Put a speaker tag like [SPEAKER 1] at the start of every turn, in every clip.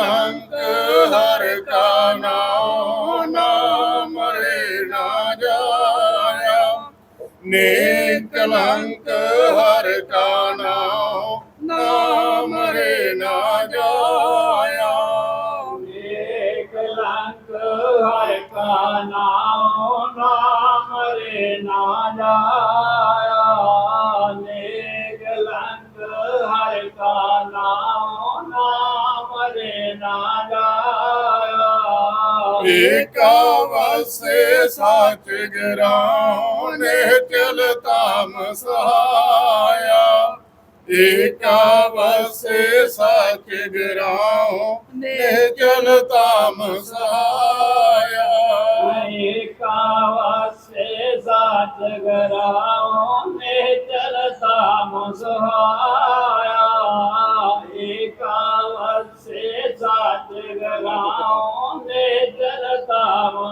[SPEAKER 1] ਅੰਕ ਹਰ ਕਾ ਨਾਮ ਨਾਮ ਰੇ ਨਾ ਜਾਇਆ। ਨੇ ਕਲੰਕ ਹਰ ਕਾ
[SPEAKER 2] ਏਕਾ
[SPEAKER 1] ਵਸੇ ਸਾਚ ਗਰਾਉ ਚਲ ਤਾਮ ਸਹਾਇਆ। ਏਕਾ ਵਸੇ ਸਾਚ ਗਰਾਉ ਨੇ ਚਲ ਤਾਮ ਸਹਾਇਆ।
[SPEAKER 2] ਏਕਾਵਸੇ ਸਾਚ ਗਰਾਉ ਨੇ ਚਲਤਾ ਮੁਸਹਾਇਆ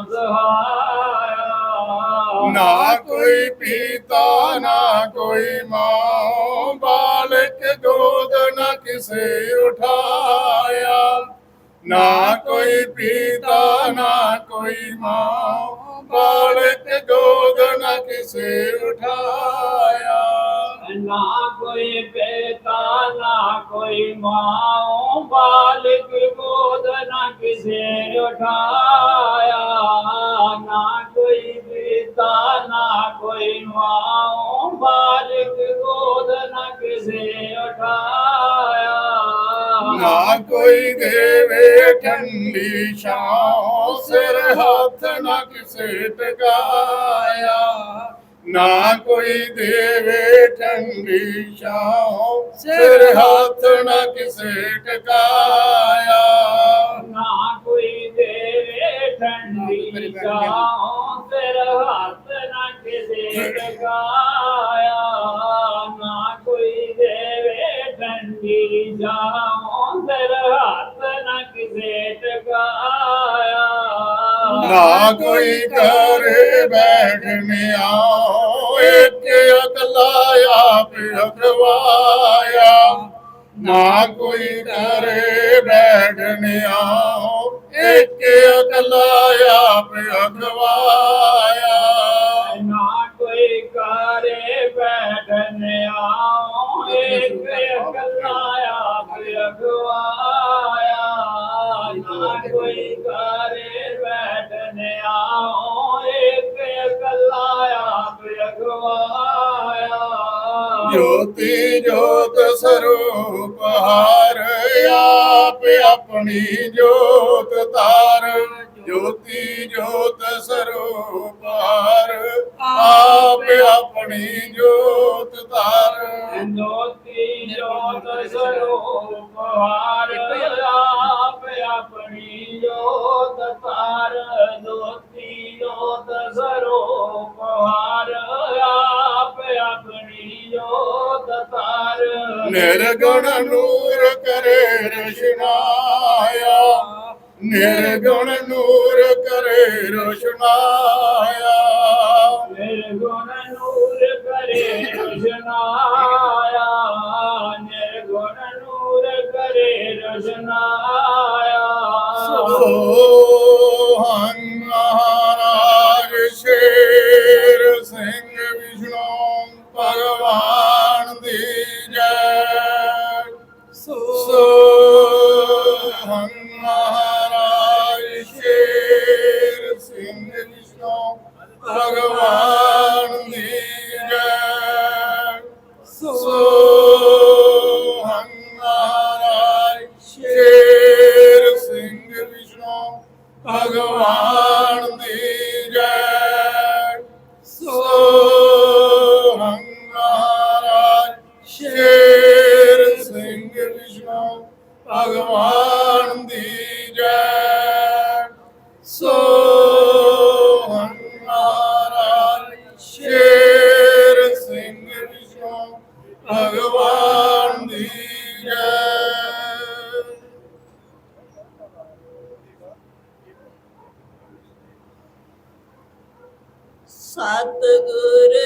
[SPEAKER 2] ਮੁਸਹਾਇਆ
[SPEAKER 1] ਨਾ ਕੋਈ ਪੀਤਾ ਨਾ ਕੋਈ ਮਾਂ। ਬਾਲਕ ਗੋਦ ਨਾ ਕਿਸੇ ਉਠਾਇਆ। ਨਾ ਕੋਈ ਪੀਤਾ ਨਾ ਕੋਈ ਮਾਂ। ਬਾਲਕ ਗੋਦ ਨਾ ਕਿਸੇ ਉਠਾਇਆ।
[SPEAKER 2] ਨਾ ਕੋਈ ਪਿਤਾ ਨਾ ਕੋਈ ਮਾਂ। ਬਾਲਕ ਗੋਦ ਨਾ ਕਿਸੇ ਉਠਾਇਆ। ਮਾਂ ਗੋਦ ਨਾ ਕਿਸੇ ਉਠਾਇਆ।
[SPEAKER 1] ਨਾ ਕੋਈ ਦੇਵੇ ਠੰਡੀ ਛਾਂ, ਸਿਰ ਹੱਥ ਨਾ ਕਿਸੇ ਟਿਕਾਇਆ। ਨਾ ਕੋਈ ਦੇਵੇ ਠੰਡੀ ਛਾਂ, ਸਿਰ ਹੱਥ ਨਾ ਕਿਸੇ ਟਿਕਾਇਆ।
[SPEAKER 2] ਨਾ ਕੋਈ
[SPEAKER 1] ਕਰੇ ਬੈਠਨਿਆ ਇੱਕ ਅਕਲਾ ਆਪ ਅਖਵਾਇਆ ਨਾ ਕੋਈ ਕਰੇ ਬੈਠਨਿਆ ਇੱਕ ਅਕਲਾ ਆਪ ਅਖਵਾਇਆ ਜੋਤੀ ਜੋਤ ਸਰੂਪ ਹਰ, ਆਪ ਆਪਣੀ ਜੋਤ ਤਾਰ ਜੋਤੀ ਜੋਤ ਸਰੂਪ ਹਰ, ਆਪ ਆਪਣੀ ਜੋਤ ਤਾਰ
[SPEAKER 2] ਜੋਤੀ ਜੋਤ ਸਰੂਪ ਹਾਰ, ਆਪ
[SPEAKER 1] ನಿರ್ಗುಣ ನೂರ ಕರೆ ರಶನಾಯ ನಿರ್ಗುಣ ನೂರ ಕರೆ ರಶನಾಯ ನಿರ್ಗುಣ ನೂರ ಕರೆ ರಶನಾಯ ನಿರ್ಗುಣ ನೂರ ಕರೆ ರಶನಾಯ ಸೋ ಹಂಗ हमारा शेर सिंह विष्णु भगवान दी जय सो हमारा शेर सिंह विष्णु भगवान दी जय सो हमारा शेर सिंह विष्णु भगवान
[SPEAKER 3] ਸਤਿਗੁਰ